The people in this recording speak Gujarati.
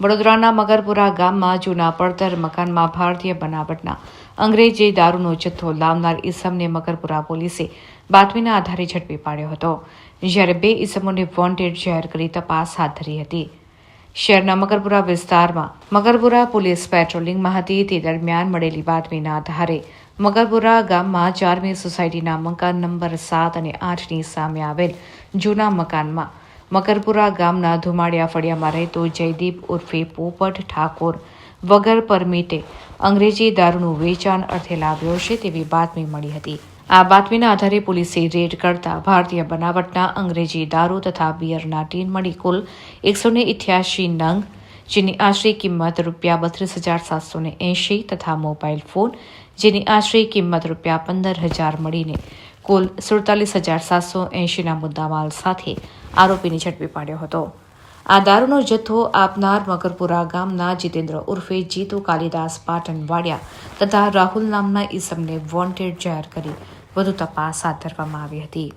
વડોદરાના મગરપુરા ગામમાં જૂના પડતર મકાનમાં ભારતીય બનાવટના અંગ્રેજી દારૂનો જથ્થો લાવનાર ઈસમને મગરપુરા પોલીસે બાતમીના આધારે ઝડપી પાડ્યો હતો. જ્યારે બે ઈસમોને વોન્ટેડ જાહેર કરી તપાસ હાથ ધરી હતી. શહેરના મકરપુરા વિસ્તારમાં મકરપુરા પોલીસ પેટ્રોલિંગમાં હતી દરમિયાન મળેલી બાતમીના આધારે મકરપુરા ગામમાં ચારમી સોસાયટીના મકાન નંબર સાત અને આઠની સામે આવેલ જૂના મકાનમાં મકરપુરા ગામના ધુમાડિયા ફળિયામાં રહેતો જયદીપ ઉર્ફે પોપટ ઠાકોર વગર પરમિટે અંગ્રેજી દારૂનું વેચાણ અર્થે લાવ્યો છે તેવી બાતમી મળી હતી. આ બાતમીના આધારે પોલીસે રેડ કરતા ભારતીય બનાવટના અંગ્રેજી દારૂ તથા બિયરના ટીન મળી કુલ એકસો ને નંગ, જેની આશરે કિંમત રૂપિયા બત્રીસ હજાર સાતસો ને એંશી તથા મોબાઈલ ફોન, જેની આશરે કિંમત રૂપિયા પંદર હજાર મળીને કુલ સુડતાલીસ હજાર સાતસો એંશીના મુદ્દામાલ સાથે આરોપીને ઝડપી પાડ્યો હતો. આ દારૂનો જથ્થો આપનાર મકરપુરા ગામના જીતેન્દ્ર ઉર્ફે જીતુ કાલિદાસ પાટણવાડિયા તથા રાહુલ નામના ઈસમને વોન્ટેડ જાહેર કરી વધુ તપાસ હાથ ધરવામાં આવી હતી.